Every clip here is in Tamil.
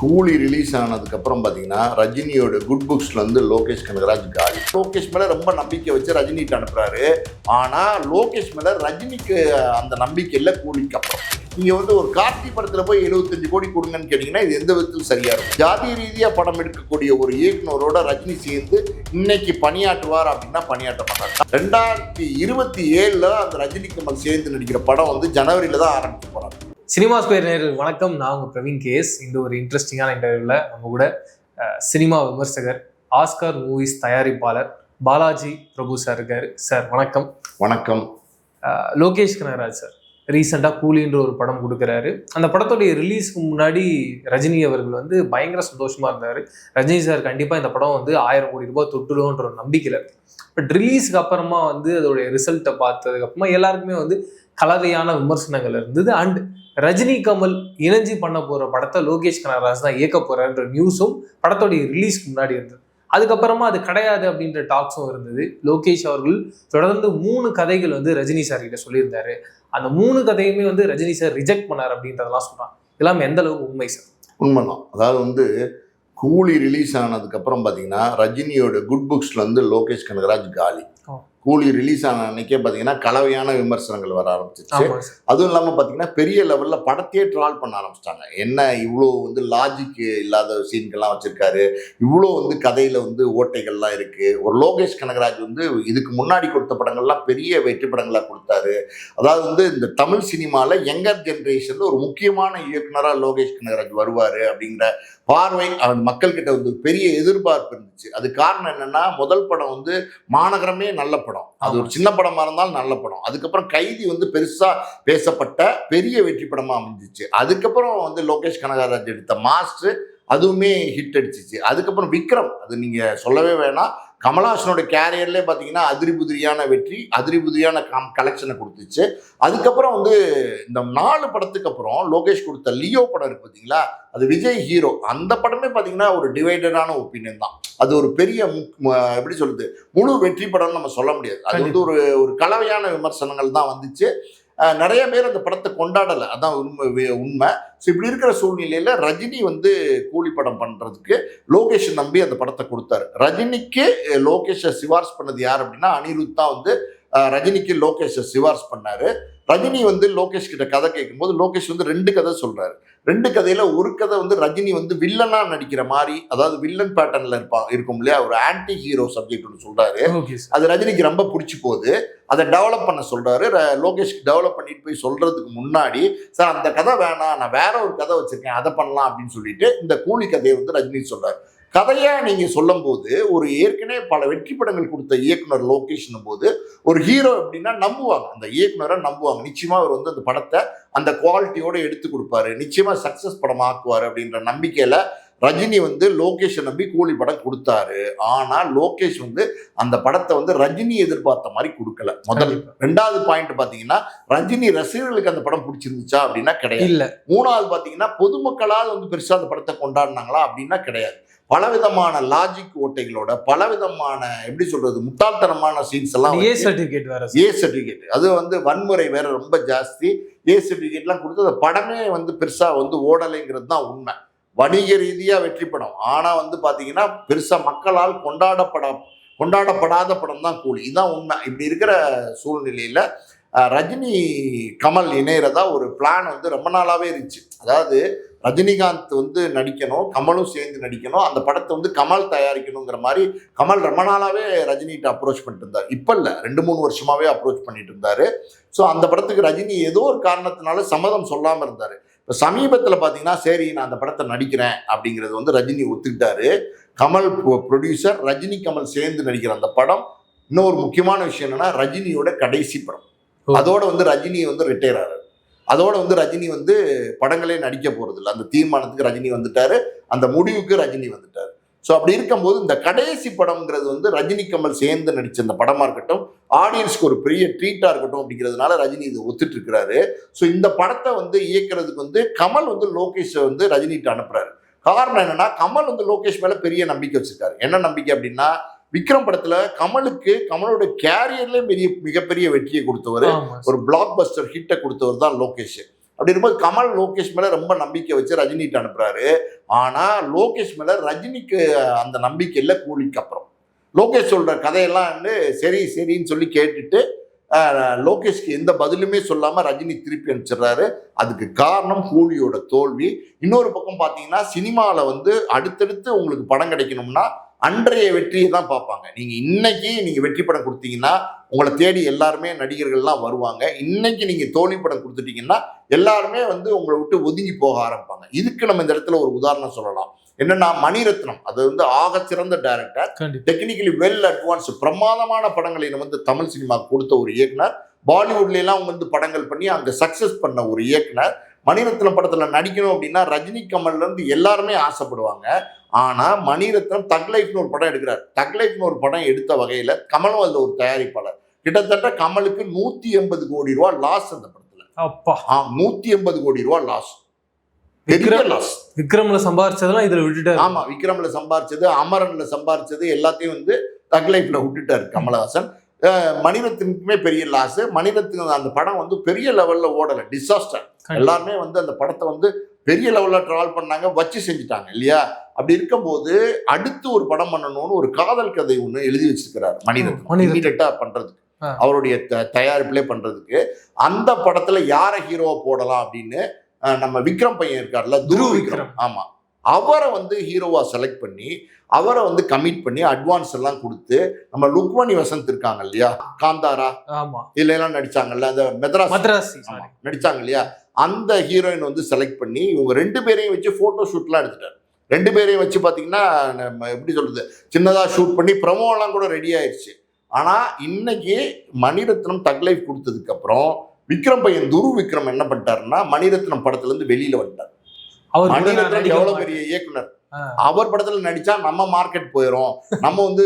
கூலி ரிலீஸ் ஆனதுக்கப்புறம் பார்த்தீங்கன்னா ரஜினியோட குட் புக்ஸில் வந்து லோகேஷ் கனகராஜ் காலி. லோகேஷ் மேலே ரொம்ப நம்பிக்கை வச்சு ரஜினிகிட்ட அனுப்புகிறாரு ஆனால் லோகேஷ் மேலே ரஜினிக்கு அந்த நம்பிக்கை இல்லை கூலிக்கு அப்புறம். நீங்கள் வந்து ஒரு கார்த்தி படத்தில் போய் எழுபத்தஞ்சு கோடி கொடுங்கன்னு கேட்டிங்கன்னா இது எந்த விதத்தில் சரியாக இருக்கும். ஜாதி ரீதியாக படம் எடுக்கக்கூடிய ஒரு இயக்குனரோட ரஜினி சேர்ந்து இன்னைக்கு பணியாற்றுவார் அப்படின்னா பணியாற்ற மாட்டார். ரெண்டாயிரத்தி இருபத்தி ஏழில் அந்த ரஜினி கமல் சேர்ந்து நடிக்கிற படம் வந்து ஜனவரியில் தான் ஆரம்பிக்க போகிறாங்க சினிமா ஸ்கொயர் நேரில் வணக்கம். நான் உங்க பிரவீன் கேஸ் இந்த ஒரு இன்ட்ரெஸ்டிங்கான இன்டர்வியூவில் நம்ம கூட சினிமா விமர்சகர் ஆஸ்கார் மூவிஸ் தயாரிப்பாளர் பாலாஜி பிரபு சார் இருக்காரு. சார் வணக்கம். வணக்கம். லோகேஷ் கனகராஜ் சார் ரீசெண்டாக கூலின்ற ஒரு படம் கொடுக்குறாரு. அந்த படத்துடைய ரிலீஸ்க்கு முன்னாடி ரஜினி அவர்கள் வந்து பயங்கர சந்தோஷமா இருந்தார். ரஜினி சார் கண்டிப்பாக இந்த படம் வந்து ஆயிரம் கோடி ரூபாய் தொட்டுடுவோன்ற ஒரு நம்பிக்கையில் பட் ரிலீஸ்க்கு அப்புறமா வந்து அதோடைய ரிசல்ட்டை பார்த்ததுக்கு அப்புறமா எல்லாருக்குமே வந்து கலவையான விமர்சனங்கள் இருந்தது. அண்ட் ரஜினி கமல் இணைஞ்சு பண்ண போற படத்தை லோகேஷ் கனகராஜ் தான் இயக்க போறான்ற நியூஸும் படத்தோடைய ரிலீஸ்க்கு முன்னாடி இருந்தது. அதுக்கப்புறமா அது கிடையாது அப்படின்ற டாக்ஸும் இருந்தது. லோகேஷ் அவர்கள் தொடர்ந்து மூணு கதைகள் வந்து ரஜினி சார் கிட்ட சொல்லியிருந்தாரு. அந்த மூணு கதையுமே வந்து ரஜினி சார் ரிஜெக்ட் பண்ணார் அப்படின்றதெல்லாம் சொல்றாங்க இதெல்லாம் எந்த அளவுக்கு உண்மை சார் உண்மைதான். அதாவது வந்து கூலி ரிலீஸ் ஆனதுக்கப்புறம் பார்த்தீங்கன்னா ரஜினியோட குட் புக்ஸ்ல வந்து லோகேஷ் கனகராஜ் காலி. கூலி ரிலீஸ் ஆன அன்னைக்கே பார்த்தீங்கன்னா கலவையான விமர்சனங்கள் வர ஆரம்பிச்சிச்சு அதுவும் இல்லாமல் பார்த்தீங்கன்னா பெரிய லெவலில் படத்தையே ட்ரால் பண்ண ஆரம்பிச்சிட்டாங்க. என்ன இவ்வளோ வந்து லாஜிக் இல்லாத சீன்கள்லாம் வச்சிருக்காரு. இவ்வளோ வந்து கதையில் வந்து ஓட்டைகள்லாம் இருக்கு. ஒரு லோகேஷ் கனகராஜ் வந்து இதுக்கு முன்னாடி கொடுத்த படங்கள்லாம் பெரிய வெற்றி படங்களாக கொடுத்தாரு. அதாவது வந்து இந்த தமிழ் சினிமாவில் யங்கர் ஜென்ரேஷனில் ஒரு முக்கியமான இயக்குனராக லோகேஷ் கனகராஜ் வருவார் அப்படிங்கிற பார்வை மக்கள்கிட்ட வந்து பெரிய எதிர்பார்ப்பு இருந்துச்சு. அது காரணம் என்னன்னா முதல் படம் வந்து மாநகரமே நல்ல படம். அது ஒரு சின்ன படமா இருந்தாலும் நல்ல படம். அதுக்கப்புறம் கைதி வந்து பெருசா பேசப்பட்ட பெரிய வெற்றி படமா அமைஞ்சிச்சு. அதுக்கப்புறம் வந்து லோகேஷ் கனகராஜ் எடுத்த மாஸ்டர் அதுவுமே ஹிட் அடிச்சிச்சு. அதுக்கப்புறம் விக்ரம் அது நீங்க சொல்லவே வேணாம். கமலஹாசனோட கேரியர்லேயே பார்த்தீங்கன்னா அதிரி புதிரியான வெற்றி அதிரி புதிரியான கம் கலெக்ஷனை கொடுத்துச்சு. அதுக்கப்புறம் வந்து இந்த நாலு படத்துக்கு அப்புறம் லோகேஷ் கொடுத்த லியோ படம் இருக்கு பார்த்தீங்களா அது விஜய் ஹீரோ. அந்த படமே பார்த்தீங்கன்னா ஒரு டிவைடடான ஒப்பீனியன் தான். அது ஒரு பெரிய எப்படி சொல்றது? முழு வெற்றி படம்னு நம்ம சொல்ல முடியாது. அது வந்து ஒரு ஒரு கலவையான விமர்சனங்கள் தான் வந்துச்சு. நிறைய பேர் அந்த படத்தை கொண்டாடலை. அதான் உண்மை உண்மை. ஸோ இப்படி இருக்கிற சூழ்நிலையில் ரஜினி வந்து கூலி படம் பண்ணுறதுக்கு லோகேஷ் நம்பி அந்த படத்தை கொடுத்தாரு. ரஜினிக்கு லோகேஷை சிபாரிசு பண்ணது யார் அப்படின்னா அனிருத் தான் வந்து ரஜினிக்கு லோகேஷை சிபாரிசு பண்ணாரு. ரஜினி வந்து லோகேஷ் கிட்ட கதை கேட்கும்போது லோகேஷ் வந்து ரெண்டு கதை சொல்றாரு. ரெண்டு கதையில ஒரு கதை வந்து ரஜினி வந்து வில்லனா நடிக்கிற மாதிரி அதாவது வில்லன் பேட்டர்ன்ல இருப்பாங்க இருக்கும் இல்லையா? ஒரு ஆன்டி ஹீரோ சப்ஜெக்ட் ஒன்று சொல்றாரு அது ரஜினிக்கு ரொம்ப பிடிச்சி போகுது. அதை டெவலப் பண்ண சொல்றாரு. லோகேஷ்க்கு டெவலப் பண்ணிட்டு போய் சொல்றதுக்கு முன்னாடி சார் அந்த கதை வேணாம். நான் வேற ஒரு கதை வச்சிருக்கேன். அதை பண்ணலாம். அப்படின்னு சொல்லிட்டு இந்த கூலி கதையை வந்து ரஜினி சொல்றாரு. கதையா நீங்க சொல்லும்போது ஒரு ஏற்கனவே பல வெற்றி படங்கள் கொடுத்த இயக்குனர் லோகேஷ்னும் போது ஒரு ஹீரோ எப்படின்னா நம்புவாங்க. அந்த இயக்குனரை நம்புவாங்க. நிச்சயமா அவர் வந்து அந்த படத்தை அந்த குவாலிட்டியோட எடுத்து கொடுப்பாரு. நிச்சயமா சக்சஸ் படம் ஆக்குவார் அப்படின்ற நம்பிக்கையில ரஜினி வந்து லோகேஷை நம்பி கூலி படம் கொடுத்தாரு. ஆனா லோகேஷ் வந்து அந்த படத்தை வந்து ரஜினி எதிர்பார்த்த மாதிரி கொடுக்கல. முதல். ரெண்டாவது பாயிண்ட் பாத்தீங்கன்னா ரஜினி ரசிகர்களுக்கு அந்த படம் பிடிச்சிருந்துச்சா அப்படின்னா கிடையாது. இல்ல. மூணாவது பாத்தீங்கன்னா பொதுமக்களால் வந்து பெருசா அந்த படத்தை கொண்டாடினாங்களா அப்படின்னா கிடையாது. பலவிதமான லாஜிக் ஓட்டைகளோட பலவிதமான எப்படி சொல்றது முட்டாள்தனமான சீன்ஸ் எல்லாம் ஏ சர்டிபிகேட் வேற ஏ சர்டிஃபிகேட் அது வந்து வன்முறை வேற ரொம்ப ஜாஸ்தி. ஏ சர்டிஃபிகேட்லாம் கொடுத்து அந்த படமே வந்து பெருசா வந்து ஓடலைங்கிறது தான் உண்மை. வணிக ரீதியா வெற்றி படம். ஆனா வந்து பாத்தீங்கன்னா பெருசா மக்களால் கொண்டாடப்பட கொண்டாடப்படாத படம் தான் கூலி. இதுதான் உண்மை. இப்படி இருக்கிற சூழ்நிலையில ரஜினி கமல் இணையறதா ஒரு பிளான் வந்து ரொம்ப நாளாவே இருந்துச்சு. அதாவது ரஜினிகாந்த் வந்து நடிக்கணும் கமலும் சேர்ந்து நடிக்கணும். அந்த படத்தை வந்து கமல் தயாரிக்கணுங்கிற மாதிரி கமல் ரொம்ப நாளாவே ரஜினிகிட்ட அப்ரோச் பண்ணிட்டு இருந்தார். இப்போ இல்லை ரெண்டு மூணு வருஷமாவே அப்ரோச் பண்ணிட்டு இருந்தாரு. ஸோ அந்த படத்துக்கு ரஜினி ஏதோ ஒரு காரணத்தினால சம்மதம் சொல்லாமல் இருந்தார். இப்போ சமீபத்தில் பார்த்தீங்கன்னா சரி நான் அந்த படத்தை நடிக்கிறேன் அப்படிங்கிறது வந்து ரஜினி ஒத்துக்கிட்டாரு. கமல் ப்ரொடியூசர் ரஜினி கமல் சேர்ந்து நடிக்கிற அந்த படம் இன்னொரு முக்கியமான விஷயம் என்னன்னா ரஜினியோட கடைசி படம். அதோட வந்து ரஜினி வந்து ரிட்டையர் ஆறாரு. அதோட வந்து ரஜினி வந்து படங்களே நடிக்க போறது இல்லை அந்த தீர்மானத்துக்கு ரஜினி வந்துட்டாரு. அந்த முடிவுக்கு ரஜினி வந்துட்டாரு. ஸோ அப்படி இருக்கும்போது இந்த கடைசி படம்ங்கிறது வந்து ரஜினி கமல் சேர்ந்து நடிச்ச இந்த படமா இருக்கட்டும் ஆடியன்ஸ்க்கு ஒரு பெரிய ட்ரீட்டாக இருக்கட்டும் அப்படிங்கிறதுனால ரஜினி இதை ஒத்துட்டு இருக்கிறாரு ஸோ இந்த படத்தை வந்து இயக்குறதுக்கு வந்து கமல் வந்து லோகேஷை வந்து ரஜினிகிட்ட அனுப்புறாரு. காரணம் என்னன்னா கமல் வந்து லோகேஷ் மேல பெரிய நம்பிக்கை வச்சிருக்காரு. என்ன நம்பிக்கை அப்படின்னா விக்ரம் படத்துல கமலுக்கு கமலோட கேரியர்லயே பெரிய மிகப்பெரிய வெற்றியை கொடுத்தவர். ஒரு பிளாக் பஸ்டர் ஹிட்டை கொடுத்தவர் தான் லோகேஷ். அப்படி இருக்கும்போது கமல் லோகேஷ் மேல ரொம்ப நம்பிக்கை வச்சு ரஜினிகிட்ட அனுப்புறாரு. ஆனா லோகேஷ் மேல ரஜினிக்கு அந்த நம்பிக்கை இல்லை கூலிக்கு அப்புறம். லோகேஷ் சொல்ற கதையெல்லாம் வந்து சரி சரின்னு சொல்லி கேட்டுட்டு லோகேஷ்க்கு எந்த பதிலுமே சொல்லாம ரஜினி திருப்பி அனுப்பிச்சிடுறாரு. அதுக்கு காரணம் கூலியோட தோல்வி. இன்னொரு பக்கம் பார்த்தீங்கன்னா சினிமாவில் வந்து அடுத்தடுத்து உங்களுக்கு படம் கிடைக்கணும்னா அன்றைய வெற்றியை தான் பார்ப்பாங்க. நீங்க இன்னைக்கு நீங்க வெற்றி படம் கொடுத்தீங்கன்னா உங்களை தேடி எல்லாருமே நடிகர்கள்லாம் வருவாங்க. இன்னைக்கு நீங்க தோல்வி படம் கொடுத்துட்டீங்கன்னா எல்லாருமே வந்து உங்களை விட்டு ஒதுங்கி போக ஆரம்பிப்பாங்க. இதுக்கு நம்ம இந்த இடத்துல ஒரு உதாரணம் சொல்லலாம். என்னன்னா மணிரத்னம். அது வந்து ஆகச்சிறந்த டைரக்டர் கண்டிப்பா. டெக்னிக்கலி வெல் அட்வான்ஸ் பிரமாதமான படங்களை வந்து தமிழ் சினிமா கொடுத்த ஒரு இயக்குனர். பாலிவுட்ல எல்லாம் வந்து படங்கள் பண்ணி அங்க சக்சஸ் பண்ண ஒரு இயக்குனர். மணிரத்னம் படத்துல நடிக்கணும் அப்படின்னா ரஜினி கமல்ல இருந்து எல்லாருமே ஆசைப்படுவாங்க. ஆனா மணிரத்னம் தக் லைஃப்னு ஒரு படம் எடுக்கிறார். தக் லைஃப்னு ஒரு படம் எடுத்த வகையில கமலும் அதுல ஒரு தயாரிப்பாளர். கிட்டத்தட்ட கமலுக்கு நூத்தி எண்பது கோடி ரூபாய் லாஸ் அந்த படத்துல. அப்பா. ஆ நூத்தி எண்பது கோடி ரூபாய் லாஸ் பெரிய லாஸ் விக்ரம்ல சம்பாரிச்சதெல்லாம் இதுல விட்டுட்டாரு. ஆமா விக்ரம்ல சம்பாரிச்சது அமரன்ல சம்பாரிச்சது எல்லாத்தையும் வந்து தக் லைஃப்ல விட்டுட்டாரு கமலஹாசன். மணிரத்னுக்குமே பெரிய லாஸ் மணிரத்ன அந்த படம் வந்து பெரிய லெவல்ல ஓடல. டிசாஸ்டர். எல்லாருமே வந்து அந்த படத்தை வந்து பெரிய லெவல்ல ட்ராவல் பண்ணாங்க வச்சு செஞ்சுட்டாங்க இல்லையா? அப்படி இருக்கும்போது அடுத்து ஒரு படம் பண்ணணும்னு ஒரு காதல் கதை ஒண்ணு எழுதி வச்சிருக்கிறார் மணிரத்னம் மணிரத்னம். இமீடியட்டா பண்றதுக்கு. ஆ. அவருடைய தயாரிப்பிலே பண்றதுக்கு. அந்த படத்துல யாரை ஹீரோவா போடலாம் அப்படின்னு நம்ம விக்ரம் பையன் இருக்கார்ல துருவ் துருவ் விக்ரம். ஆமா. அவரை வந்து ஹீரோவா செலக்ட் பண்ணி அவரை வந்து கமிட் பண்ணி அட்வான்ஸ் எல்லாம் கொடுத்து நம்ம லுக்மணி வசந்த் இருக்காங்க இல்லையா? காந்தாரா? இதுல எல்லாம் நடிச்சாங்கல்ல அந்த மெத்ராஸ். நடிச்சாங்க இல்லையா? அந்த ஹீரோயின் வந்து செலக்ட் பண்ணி இவங்க ரெண்டு பேரையும் வச்சு போட்டோ ஷூட்லாம் எடுத்துட்டாரு ரெண்டு பேரையும் வச்சு பாத்தீங்கன்னா நம்ம எப்படி சொல்றது சின்னதா ஷூட் பண்ணி எல்லாம் கூட ரெடி ஆயிடுச்சு ஆனா இன்னைக்கு மணிரத்னம் தக் லைஃப் கொடுத்ததுக்கு அப்புறம் விக்ரம் பையன் துரு விக்ரம் என்ன பண்ணிட்டாருன்னா மணிரத்னம் படத்துல இருந்து வெளியில வந்துட்டார் அவர் மணிரத்னம் மாட்டேன். பெரிய இயக்குனர். அவர் படத்துல நடிச்சா நம்ம மார்க்கெட் போயிடும் நம்ம வந்து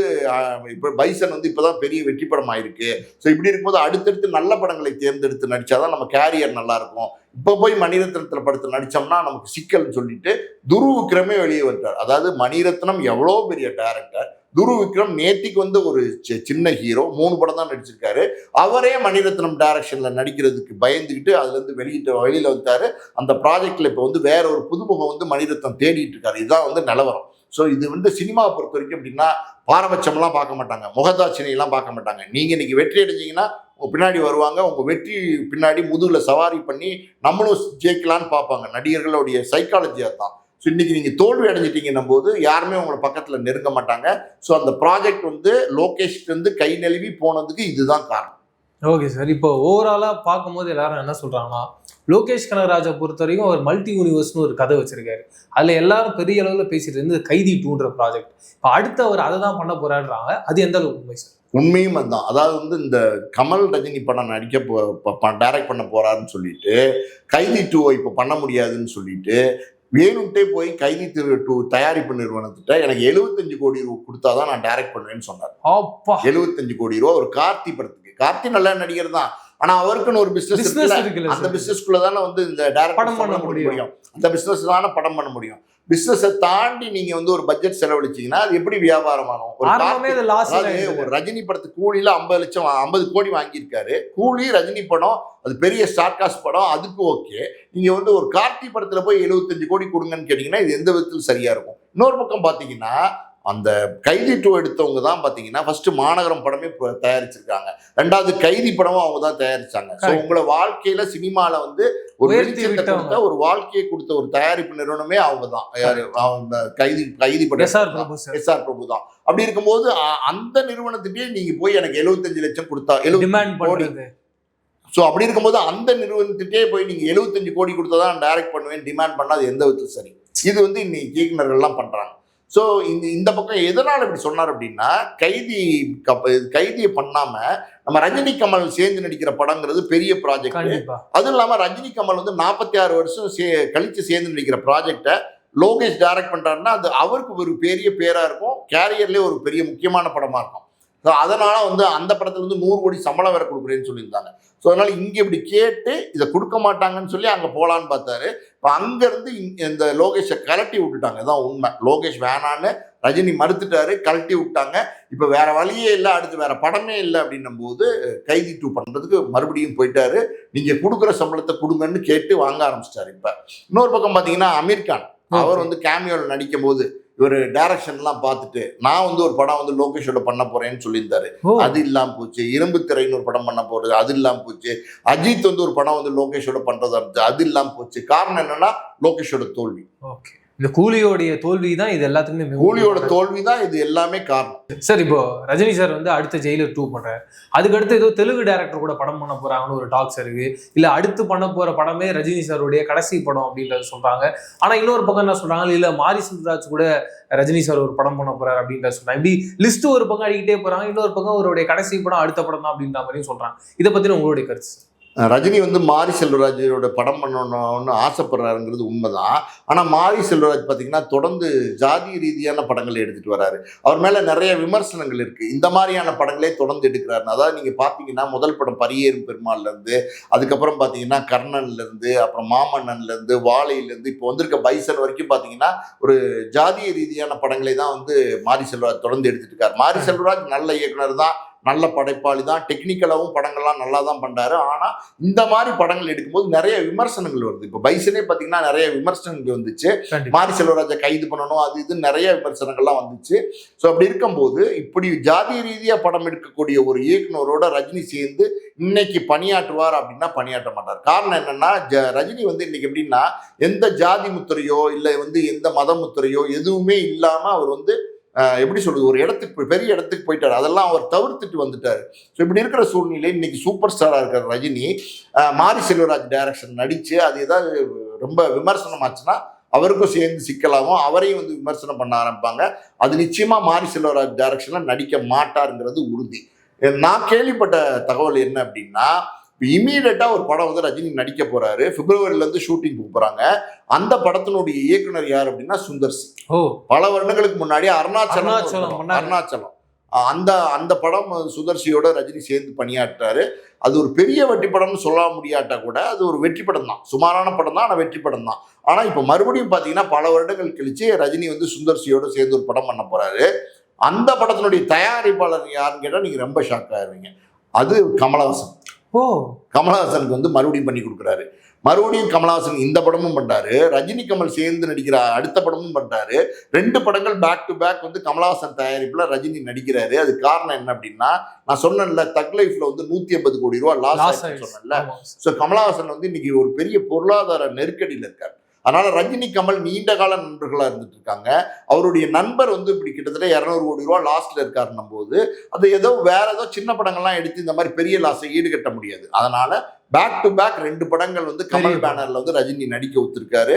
இப்போ பைசன் வந்து இப்போதான் பெரிய வெற்றி படம் ஆயிருக்கு ஸோ இப்படி இருக்கும்போது அடுத்தடுத்து நல்ல படங்களை தேர்ந்தெடுத்து நடிச்சாதான் நம்ம கேரியர் நல்லா இருக்கும் இப்போ போய் மணிரத்னத்தில் படுத்து நடித்தோம்னா நமக்கு சிக்கல்னு சொல்லிட்டு துருவுக்கிரமே வெளியே வந்துட்டார். அதாவது மணிரத்னம் எவ்வளோ பெரிய டேரக்டர் துரு விக்ரம் நேத்திக்கு வந்து ஒரு சி- சின்ன ஹீரோ மூணு படம் தான் நடிச்சிருக்காரு. அவரே மணிரத்னம் டைரக்ஷன்ல நடிக்கிறதுக்கு பயந்துக்கிட்டு அதுலேருந்து வெளியிட்ட வெளியிட்டு வெளியில வந்தாரு அந்த ப்ராஜெக்ட்ல இப்போ வந்து வேற ஒரு புதுமுகம் வந்து மணிரத்னம் தேடிட்டு இருக்காரு. இதுதான் வந்து நிலவரம். ஸோ இது வந்து சினிமாவை பொறுத்த வரைக்கும் அப்படின்னா பாரபட்சம்லாம் பார்க்க மாட்டாங்க. முகதாட்சணையெல்லாம் பார்க்க மாட்டாங்க. நீங்கள் இன்னைக்கு வெற்றி அடைஞ்சிங்கன்னா பின்னாடி வருவாங்க. உங்கள் வெற்றி பின்னாடி முதுகில் சவாரி பண்ணி நம்மளும் ஜெயிக்கலான்னு பார்ப்பாங்க. நடிகர்களுடைய சைக்காலஜி தான் ஸோ இன்னைக்கு நீங்க தோல்வி அடைஞ்சிட்டீங்கன்னும் போது யாருமே உங்களை பக்கத்துல நெருங்க மாட்டாங்க. ஸோ அந்த ப்ராஜெக்ட் வந்து லோகேஷ்க்கு வந்து கை நழுவி போனதுக்கு இதுதான் காரணம். ஓகே சார் இப்போ ஓவராலா பார்க்கும்போது எல்லாரும் என்ன சொல்றாங்கன்னா லோகேஷ் கனகராஜை பொறுத்த வரைக்கும் அவர் மல்டி யூனிவர்ஸ்னு ஒரு கதை வச்சிருக்காரு. அதுல எல்லாரும் பெரிய அளவுல பேசிட்டு இருந்து கைதி டூன்ற ப்ராஜெக்ட் இப்போ அடுத்து அவர் அதை தான் பண்ண போறாடுறாங்க அது எந்த அளவுக்கு உண்மை சார் உண்மையும் அதுதான். அதாவது வந்து இந்த கமல் ரஜினி படம் நடிக்க டைரக்ட் பண்ண போறாருன்னு சொல்லிட்டு கைதி டூவை இப்போ பண்ண முடியாதுன்னு சொல்லிட்டு வேணும்ட்டே போய் கைதி திரு டூ தயாரிப்பு நிறுவனத்திட்ட எனக்கு 75 கோடி ரூபா கொடுத்தாதான் நான் டைரக்ட் பண்ணுவேன்னு சொன்னார். அப்பா. 75 கோடி ரூபா ஒரு கார்த்தி படத்துக்கு. கார்த்தி நல்ல நடிகர் தான். ஆனா அவருக்குன்னு ஒரு பிசினஸ் அந்த பிசினஸ்க்குள்ள தானே வந்து இந்த டைரக்ட் படம் பண்ண முடியும். அந்த பிசினஸ் தானே படம் பண்ண முடியும். பிசினஸை தாண்டி நீங்க வந்து ஒரு பட்ஜெட் செலவழிச்சீங்கன்னா அது எப்படி வியாபாரம் ஆகும் ஒரு ரஜினி படத்துக்கு கூலியில ஐம்பது லட்சம் ஐம்பது கோடி வாங்கியிருக்காரு. கூலி ரஜினி படம் அது பெரிய ஸ்டார் காஸ்ட் படம் அதுக்கு ஓகே. நீங்க வந்து ஒரு கார்த்தி படத்துல போய் 75 கோடி கொடுங்கன்னு கேட்டீங்கன்னா இது எந்த விதத்தில் சரியா இருக்கும். இன்னொரு பக்கம் பாத்தீங்கன்னா அந்த கைதி டூ எடுத்தவங்க தான் பாத்தீங்கன்னா ஃபர்ஸ்ட் மாநகரம் படமே தயாரிச்சிருக்காங்க. ரெண்டாவது கைதி படமும் அவங்க தான் தயாரிச்சாங்க. ஸோ. உங்களை வாழ்க்கையில சினிமால வந்து ஒரு. கொடுத்த ஒரு வாழ்க்கையை கொடுத்த ஒரு தயாரிப்பு நிறுவனமே அவங்க தான். அவங்க கைதி கைதி படம். எஸ் ஆர் எடுத்தவங்க தான். பிரபு சார். எஸ்ஆர் பிரபு தான். அப்படி இருக்கும்போது அந்த நிறுவனத்துக்கே நீங்க போய் எனக்கு 75 லட்சம் கொடுத்தா 75 கோடி. ஸோ அப்படி இருக்கும்போது அந்த நிறுவனத்துக்கே போய் நீங்க 75 கோடி கொடுத்தா தான் டைரக்ட் பண்ணுவேன் டிமாண்ட் பண்ணாது எந்த விதத்தில் சரி? இது வந்து இன்னைக்கு இயக்குனர்கள்லாம் பண்றாங்க. ஸோ இந்த இந்த பக்கம் எதனால இப்படி சொன்னார் அப்படின்னா கைதி கப்ப- கைதியை பண்ணாம நம்ம ரஜினி கமல் சேர்ந்து நடிக்கிற படங்கிறது பெரிய ப்ராஜெக்ட் அதுவும் இல்லாம ரஜினி கமல் வந்து நாற்பத்தி ஆறு வருஷம் சே கழிச்சு சேர்ந்து நடிக்கிற ப்ராஜெக்டை லோகேஷ் டைரக்ட் பண்றாருன்னா அது அவருக்கு ஒரு பெரிய பேரா இருக்கும். கேரியர்லேயே ஒரு பெரிய முக்கியமான படமா இருக்கும். ஸோ அதனால வந்து அந்த படத்துல வந்து நூறு கோடி சம்பளம் வேற கொடுக்குறேன்னு சொல்லியிருந்தாங்க. ஸோ அதனால இங்க இப்படி கேட்டு இதை கொடுக்க மாட்டாங்கன்னு சொல்லி அங்க போலான்னு பார்த்தாரு. இப்போ அங்கிருந்து இங்க- இந்த லோகேஷை கலட்டி விட்டுட்டாங்க. இதான் உண்மை. லோகேஷ் வேணான்னு ரஜினி மறுத்துட்டாரு கழட்டி விட்டாங்க. இப்போ வேற வழியே இல்லை அடுத்து வேற படமே இல்லை அப்படின்னும் போது கைதி டூ பண்றதுக்கு மறுபடியும் போயிட்டாரு. நீங்க கொடுக்குற சம்பளத்தை கொடுங்கன்னு கேட்டு வாங்க ஆரம்பிச்சிட்டாரு இப்ப. இன்னொரு பக்கம் பாத்தீங்கன்னா அமீர் கான். அவர் வந்து கேமியோல நடிக்கும் போது இவர் டைரக்ஷன்லாம் பார்த்துட்டு நான் வந்து ஒரு படம் வந்து லோகேஷோட பண்ண போறேன்னு சொல்லியிருந்தாரு. அது இல்லாம போச்சு. இரும்பு திரைன்னு ஒரு படம் பண்ண போறது அது இல்லாம போச்சு. அஜித் வந்து ஒரு படம் வந்து லோகேஷோட பண்றதா இருந்துச்சு அது இல்லாம போச்சு. காரணம் என்னன்னா லோகேஷோட தோல்வி. ஓகே. இந்த கூலியோடைய தோல்வி தான் இது எல்லாத்துக்குமே கூலியோட தோல்வி தான் இது எல்லாமே காரணம். சார் இப்போ ரஜினி சார் வந்து அடுத்த ஜெயிலர் டூ பண்றாரு. அதுக்கடுத்து ஏதோ தெலுங்கு டேரக்டர் கூட படம் பண்ண போறாங்கன்னு ஒரு டாக்ஸ் இருக்கு. இல்ல அடுத்து பண்ண போற படமே ரஜினி சாருடைய கடைசி படம் அப்படின்றத சொல்றாங்க. ஆனா இன்னொரு பக்கம் என்ன சொல்றாங்க? இல்ல மாரி செல்வராஜ் கூட ரஜினி சார் ஒரு படம் பண்ண போறாரு அப்படின்றத சொல்றாங்க. இப்படி லிஸ்ட் ஒரு பக்கம் அடிக்கிட்டே போறாங்க இன்னொரு பக்கம் அவருடைய கடைசி படம் அடுத்த படம் தான் அப்படின்ற மாதிரியும் சொல்றாங்க. இதை பத்தின உங்களுடைய கருத்து. ரஜினி வந்து மாரி செல்வராஜோட படம் பண்ணணும்னு ஆசைப்படுறாருங்கிறது உண்மைதான். ஆனால் மாரி செல்வராஜ் பார்த்தீங்கன்னா தொடர்ந்து ஜாதி ரீதியான படங்களை எடுத்துட்டு வராரு. அவர் மேலே நிறைய விமர்சனங்கள் இருக்கு. இந்த மாதிரியான படங்களே தொடர்ந்து எடுக்கிறாரு. அதாவது நீங்கள் பார்த்தீங்கன்னா முதல் படம் பரியேறும் பெருமாள்ல இருந்து அதுக்கப்புறம் பார்த்தீங்கன்னா கர்ணன்ல இருந்து அப்புறம் மாமன்னன்ல இருந்து வாழையில இருந்து இப்போ வந்திருக்க பைசன் வரைக்கும் பார்த்தீங்கன்னா ஒரு ஜாதிய ரீதியான படங்களை தான் வந்து மாரி செல்வராஜ் தொடர்ந்து எடுத்துட்டு இருக்காரு. மாரி செல்வராஜ் நல்ல இயக்குனர் தான். நல்ல படைப்பாளி தான். டெக்னிக்கலாகவும் படங்கள்லாம் நல்லா தான் பண்றாரு ஆனால் இந்த மாதிரி படங்கள் எடுக்கும்போது நிறைய விமர்சனங்கள் வருது. இப்போ பைசனே பார்த்தீங்கன்னா நிறைய விமர்சனங்கள் வந்துச்சு. மாரி செல்வராஜை கைது பண்ணணும் அது இது நிறைய விமர்சனங்கள்லாம் வந்துச்சு. ஸோ அப்படி இருக்கும்போது இப்படி ஜாதி ரீதியாக படம் எடுக்கக்கூடிய ஒரு இயக்குனரோட ரஜினி சேர்ந்து இன்னைக்கு பணியாற்றுவார் அப்படின்னா பணியாற்ற மாட்டார். காரணம் என்னன்னா ஜ ரஜினி வந்து இன்னைக்கு எப்படின்னா எந்த ஜாதி முத்திரையோ இல்லை வந்து எந்த மத முத்திரையோ எதுவுமே இல்லாமல் அவர் வந்து எப்படி சொல்றது ஒரு இடத்துக்கு பெரிய இடத்துக்கு போயிட்டார். அதெல்லாம் அவர் தவிர்த்துட்டு வந்துட்டார். ஸோ இப்படி இருக்கிற சூழ்நிலை இன்னைக்கு சூப்பர் ஸ்டாராக இருக்கிற ரஜினி. மாரி செல்வராஜ் டைரக்ஷன் நடித்து அது ஏதாவது ரொம்ப விமர்சனம் ஆச்சுன்னா அவருக்கும் சேர்ந்து சிக்கலாகும் அவரையும் வந்து விமர்சனம் பண்ண ஆரம்பிப்பாங்க. அது நிச்சயமாக மாரி செல்வராஜ் டைரக்ஷனில் நடிக்க மாட்டாருங்கிறது உறுதி. நான் கேள்விப்பட்ட தகவல் என்ன அப்படின்னா இமீடியட்டா ஒரு படம் வந்து ரஜினி நடிக்க போறாரு. பிப்ரவரில இருந்து ஷூட்டிங் போறாங்க. அந்த படத்தினுடைய இயக்குனர் யார் அப்படின்னா சுந்தர் சி ஓ. பல வருடங்களுக்கு முன்னாடி அருணாச்சலம் அருணாச்சலம் அந்த அந்த படம் சுதர்சியோட ரஜினி சேர்ந்து பணியாற்றாரு. அது ஒரு பெரிய வெற்றி படம்னு சொல்ல முடியாட்டா கூட அது ஒரு வெற்றி படம் தான். சுமாரான படம் தான் ஆனால் வெற்றி படம் தான். ஆனால் இப்போ மறுபடியும் பார்த்தீங்கன்னா பல வருடங்கள் கழிச்சு ரஜினி வந்து சுந்தர்சியோட சேர்ந்து ஒரு படம் பண்ண போறாரு. அந்த படத்தினுடைய தயாரிப்பாளர் யாருன்னு கேட்டால் நீங்கள் ரொம்ப ஷாக் ஆயிருவீங்க. அது கமலஹாசன். ஓ. கமலஹாசனுக்கு வந்து மறுபடியும் பண்ணி கொடுக்குறாரு. மறுபடியும் கமலஹாசன் இந்த படமும் பண்றாரு ரஜினி கமல் சேர்ந்து நடிக்கிற அடுத்த படமும் பண்றாரு. ரெண்டு படங்கள் பேக் டு பேக் வந்து கமலஹாசன் தயாரிப்புல ரஜினி நடிக்கிறாரு. அது காரணம் என்ன அப்படின்னா நான் சொன்னேன்ல தக் லைஃப்ல வந்து நூத்தி ஐம்பது கோடி ரூபாய் லாஸ் சொன்னேன்ல. ஸோ கமலஹாசன் வந்து இன்னைக்கு ஒரு பெரிய பொருளாதார நெருக்கடியில் இருக்கார். அதனால ரஜினி கமல் நீண்ட கால நண்பர்களா இருந்துட்டு இருக்காங்க அவருடைய நண்பர் வந்து இப்படி கிட்டத்தட்ட இரநூறு கோடி ரூபா லாஸ்ட்ல இருக்காருன்னும் போது அது ஏதோ வேற ஏதோ சின்ன படங்கள்லாம் எடுத்து இந்த மாதிரி பெரிய லாஸை ஈடுகட்ட முடியாது. அதனால பேக் டு பேக் ரெண்டு படங்கள் வந்து கமல். பேனர்ல வந்து ரஜினி நடிக்க ஒத்துருக்காரு.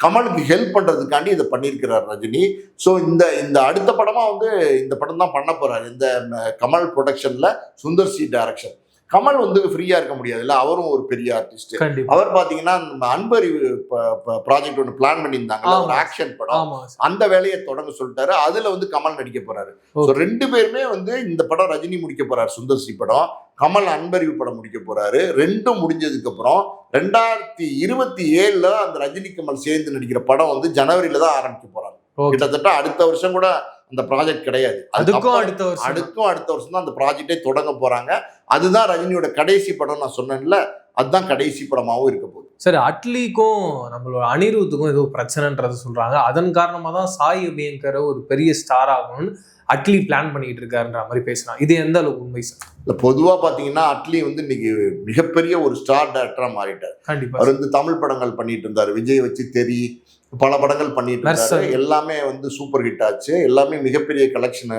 கமலுக்கு ஹெல்ப் பண்றதுக்காண்டி இதை பண்ணியிருக்கிறார் ரஜினி. ஸோ இந்த இந்த அடுத்த படமா வந்து இந்த படம் தான் பண்ண போறாரு. இந்த கமல் ப்ரொடக்ஷன்ல சுந்தர் சி டைரக்ஷன் கமல் வந்து ஃப்ரீயா இருக்க முடியாது இல்ல அவரும் ஒரு பெரிய ஆர்டிஸ்ட் அவர் பாத்தீங்கன்னா அன்பறிவு ப்ராஜெக்ட் ஒன்று பிளான் பண்ணியிருந்தாங்க ஒரு. ஆக்ஷன் படம். அந்த வேலையை தொடங்க சொல்லிட்டாரு. அதுல வந்து கமல் நடிக்க போறாரு. ரெண்டு பேருமே வந்து இந்த படம் ரஜினி முடிக்க போறாரு சுந்தர் சி படம். கமல் அன்பறிவு படம் முடிக்க போறாரு. ரெண்டும் முடிஞ்சதுக்கு அப்புறம் ரெண்டாயிரத்தி இருபத்தி ஏழுல அந்த ரஜினி கமல் சேர்ந்து நடிக்கிற படம் வந்து ஜனவரியில தான் ஆரம்பிக்க போறாங்க. ஓகே கிட்டத்தட்ட அடுத்த வருஷம் கூட அந்த ப்ராஜெக்ட் கிடையாது. அதுக்கும் அடுத்த வருஷம். அடுக்கும் அடுத்த வருஷம் தான் அந்த ப்ராஜெக்டே தொடங்க போறாங்க. அதுதான் ரஜினியோட கடைசி படம் நான் சொன்னேன்ல அதுதான் கடைசி படமாவும் இருக்க போகுது. சரி அட்லிக்கும் நம்மளோட அனிருத்துக்கும் ஏதோ பிரச்சனைன்றத சொல்றாங்க. அதன் காரணமா தான் சாய் அபியங்கர் ஒரு பெரிய ஸ்டார் ஆகணும்னு அட்லி பிளான் பண்ணிட்டு இருக்காருன்ற மாதிரி பேசுறாங்க. இது எந்த அளவுக்கு உண்மை சார்? இல்ல பொதுவா பாத்தீங்கன்னா அட்லி வந்து இன்னைக்கு மிகப்பெரிய ஒரு ஸ்டார் டேரக்டரா மாறிட்டார். கண்டிப்பா அவர் வந்து தமிழ் படங்கள் பண்ணிட்டு இருந்தாரு. விஜய் வச்சு தெரி பல படங்கள் பண்ணிட்டு. எல்லாமே வந்து சூப்பர் ஹிட் ஆச்சு. எல்லாமே மிகப்பெரிய கலெக்ஷனை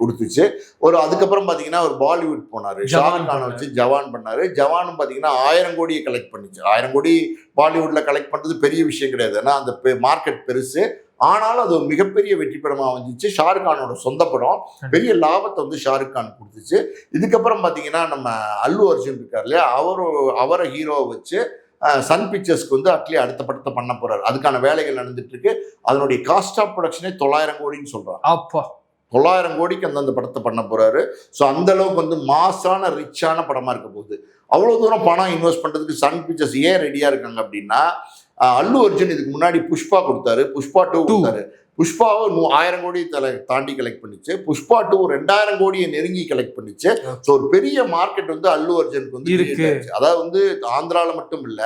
கொடுத்துச்சு. ஒரு அதுக்கப்புறம் பாத்தீங்கன்னா ஒரு பாலிவுட் போனாரு. ஷாருக் கானை. வச்சு ஜவான் பண்ணாரு. ஜவானும் பாத்தீங்கன்னா ஆயிரம் கோடியை கலெக்ட் பண்ணிச்சு. ஆயிரம் கோடி பாலிவுட்ல கலெக்ட் பண்றது பெரிய விஷயம் கிடையாது. ஏன்னா அந்த மார்க்கெட் பெருசு. ஆனாலும் அது ஒரு மிகப்பெரிய வெற்றி படமா வந்துச்சு. ஷாருக் கானோட சொந்த படம். பெரிய லாபத்தை வந்து ஷாருக் கான் கொடுத்துச்சு. இதுக்கப்புறம் பாத்தீங்கன்னா நம்ம அல்லு அர்ஜுன் இருக்கார் இல்லையா? அவரு அவரை ஹீரோவை வச்சு சன் பிக்சர்ஸ்க்கு வந்து அட்லி அடுத்த படத்தை பண்ண போறாரு. அதுக்கான வேலைகள் நடந்துட்டு இருக்கு அதனுடைய காஸ்ட் ஆஃப் ப்ரொடக்ஷனே தொள்ளாயிரம் கோடின்னு சொல்றாங்க. அப்பா. தொள்ளாயிரம் கோடிக்கு அந்தந்த படத்தை பண்ண போறாரு. ஸோ அந்த அளவுக்கு வந்து மாசான ரிச்சான படமா இருக்க போகுது. அவ்வளோ தூரம் பணம் இன்வெஸ்ட் பண்றதுக்கு சன் பிக்சர்ஸ் ஏன் ரெடியா இருக்காங்க அப்படின்னா அல்லு அர்ஜுன் இதுக்கு முன்னாடி புஷ்பா கொடுத்தாரு. புஷ்பா டூ கொடுத்தாரு. புஷ்பாவை நூ ஆயிரம் கோடி தலை தாண்டி கலெக்ட் பண்ணிச்சு. புஷ்பா டூ ரெண்டாயிரம் கோடியை நெருங்கி கலெக்ட் பண்ணிச்சு. ஸோ ஒரு பெரிய மார்க்கெட் வந்து அல்லு அர்ஜுனுக்கு வந்து இருக்கு. அதாவது வந்து ஆந்திரால மட்டும் இல்ல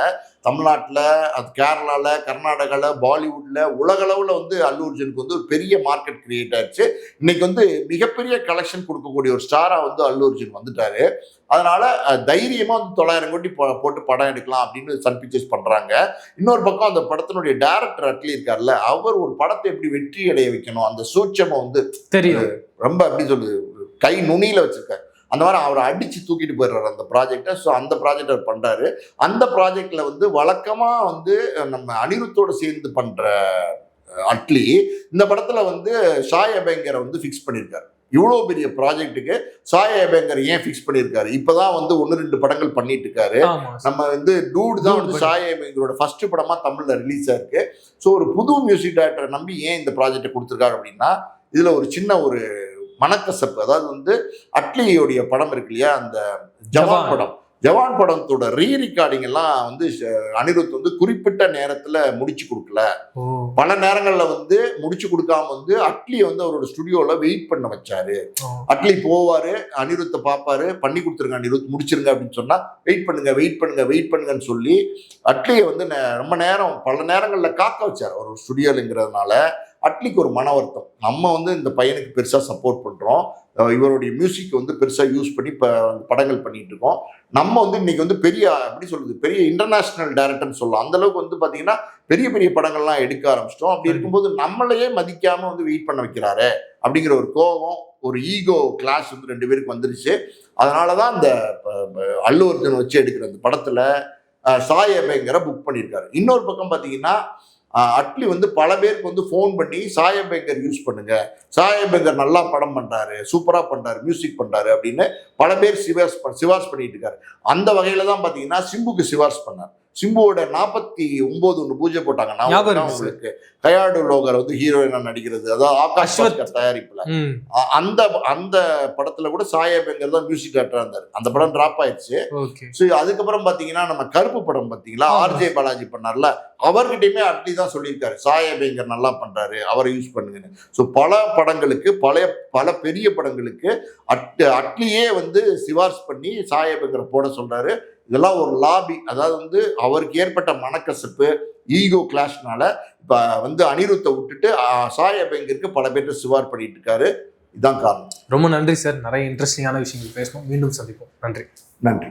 தமிழ்நாட்டில் அது கேரளால கர்நாடகால பாலிவுட்ல உலகளவுல வந்து அல்லு அர்ஜுனுக்கு வந்து ஒரு பெரிய மார்க்கெட் கிரியேட் ஆச்சு. இன்னைக்கு வந்து மிகப்பெரிய கலெக்ஷன் கொடுக்கக்கூடிய ஒரு ஸ்டாரா வந்து அல்லு அர்ஜுன் வந்துட்டாரு. அதனால அஹ், தைரியமா வந்து தொள்ளாயிரம் கோடி போ- போட்டு படம் எடுக்கலாம் அப்படின்னு சன் பிக்சர்ஸ் பண்றாங்க. இன்னொரு பக்கம் அந்த படத்தினுடைய டேரக்டர் அட்லி இருக்கார்ல அவர் ஒரு படத்தை எப்படி வெற்றி அடைய வைக்கணும்? அந்த சூட்சமம் வந்து தெரியும். ரொம்ப எப்படி சொல்லுது கை நுனியில வச்சிருக்காரு. அந்த மாதிரி அவரை அடிச்சு தூக்கிட்டு போயிடுறாரு அந்த ப்ராஜெக்டை ஸோ அந்த ப்ராஜெக்ட் அவர் பண்றாரு. அந்த ப்ராஜெக்ட்ல வந்து வழக்கமா வந்து நம்ம அனிருத்தோட சேர்ந்து பண்ற அஹ், அட்லி இந்த படத்துல வந்து ஷாய் அபேங்கரை வந்து ஃபிக்ஸ் பண்ணியிருக்காரு. இவ்வளோ பெரிய ப்ராஜெக்ட்டுக்கு சாய் அபேங்கர் ஏன் ஃபிக்ஸ் பண்ணியிருக்காரு? இப்போதான் வந்து ஒன்று ரெண்டு படங்கள் பண்ணிட்டு இருக்காரு நம்ம வந்து டூட் தான் வந்து சாய் எங்களோட ஃபர்ஸ்ட் படமா தமிழ்ல ரிலீஸ் ஆயிருக்கு ஸோ ஒரு புது மியூசிக் டைரக்டரை நம்பி ஏன் இந்த ப்ராஜெக்டை கொடுத்துருக்காரு அப்படின்னா இதுல ஒரு சின்ன ஒரு மனக்கசப்பு. அதாவது வந்து அட்லியோடைய படம் இருக்கு இல்லையா? அந்த ஜவான். படம். ஜவான் படத்தோட ரீ ரெக்கார்டிங் எல்லாம் வந்து அனிருத் வந்து குறிப்பிட்ட நேரத்துல முடிச்சு கொடுக்கல. பல நேரங்கள்ல வந்து முடிச்சு கொடுக்காம வந்து அட்லியை வந்து அவரோட ஸ்டுடியோல வெயிட் பண்ண வச்சாரு. அட்லி போவாரு அனிருத்தை பார்ப்பாரு பண்ணி கொடுத்துருங்க அனிருத் முடிச்சிருங்க அப்படின்னு சொன்னா வெயிட் பண்ணுங்க வெயிட் பண்ணுங்க வெயிட் பண்ணுங்கன்னு சொல்லி அட்லியை வந்து ரொம்ப நேரம் பல நேரங்கள்ல காக்க வச்சார் ஒரு ஸ்டுடியோலுங்கிறதுனால அட்லிக்கு ஒரு மன வருத்தம். நம்ம வந்து இந்த பையனுக்கு பெருசா சப்போர்ட் பண்றோம். அஹ் இவருடைய மியூசிக் வந்து பெருசா யூஸ் பண்ணி இப்போ படங்கள் பண்ணிட்டு இருக்கோம். நம்ம வந்து இன்னைக்கு வந்து பெரிய எப்படி சொல்றது பெரிய இன்டர்நேஷனல் டைரக்டர்னு சொல்லலாம். அந்த அளவுக்கு வந்து பாத்தீங்கன்னா பெரிய பெரிய படங்கள்லாம் எடுக்க ஆரம்பிச்சிட்டோம். அப்படி இருக்கும்போது நம்மளையே மதிக்காம வந்து வெயிட் பண்ண வைக்கிறாரு அப்படிங்கிற ஒரு கோபம் ஒரு ஈகோ கிளாஸ் வந்து ரெண்டு பேருக்கு வந்துருச்சு. அதனால தான் ப- அல்லு அர்ஜுன் வச்சு எடுக்கிற அந்த படத்துல அஹ், சாய் அபேங்கரை புக் பண்ணியிருக்காரு. இன்னொரு பக்கம் பார்த்தீங்கன்னா அட்லி வந்து பல பேருக்கு வந்து ஃபோன் பண்ணி சாய் யூஸ் பண்ணுங்க. சாய் நல்லா படம் பண்ணுறாரு சூப்பராக பண்ணுறாரு மியூசிக் பண்ணுறாரு அப்படின்னு பல பேர் சிவாஸ் பண்- சிவாஸ் பண்ணிட்டு இருக்காரு. அந்த வகையில் தான் பார்த்தீங்கன்னா சிம்புக்கு சிவாஸ் பண்ணார். சிம்புவோட நாற்பத்தி ஒன்பது ஒன்று பூஜை போட்டாங்க. இருக்கு. உங்களுக்கு கயாடு லோகர் வந்து ஹீரோயினா நடிக்கிறது. அதாவது ஆகாஷ் தயாரிப்புல. அந்த அந்த படத்துல கூட சாயபேங்கர் தான் மியூசிக் டேரக்டரா இருந்தார். அந்த படம் டிராப் ஆயிடுச்சு. ஸோ அதுக்கப்புறம் பாத்தீங்கன்னா நம்ம கருப்பு படம் பாத்தீங்களா. ஆர்ஜே பாலாஜி பண்ணார்ல. அவர்கிட்டயுமே அட்லி தான் சொல்லியிருக்காரு. சாயபேங்கர் நல்லா பண்றாரு. அவரை யூஸ் பண்ணுங்கன்னு. ஸோ பல படங்களுக்கு பழைய பல பெரிய படங்களுக்கு அட் அட்லியே வந்து சிபார்ஸ் பண்ணி சாயபேங்கரை போட சொல்றாரு. இதெல்லாம் ஒரு லாபி அதாவது வந்து அவருக்கு ஏற்பட்ட மனக்கசப்பு ஈகோ கிளாஷ்னால இப்போ வந்து அனிருத்தை விட்டுட்டு சாயபேங்கருக்கு பல பேர்ட்ட சிவார் பண்ணிட்டு இருக்காரு. இதுதான் காரணம். ரொம்ப நன்றி சார். நிறைய இன்ட்ரெஸ்டிங்கான விஷயங்கள் பேசணும். மீண்டும் சந்திப்போம். நன்றி. நன்றி.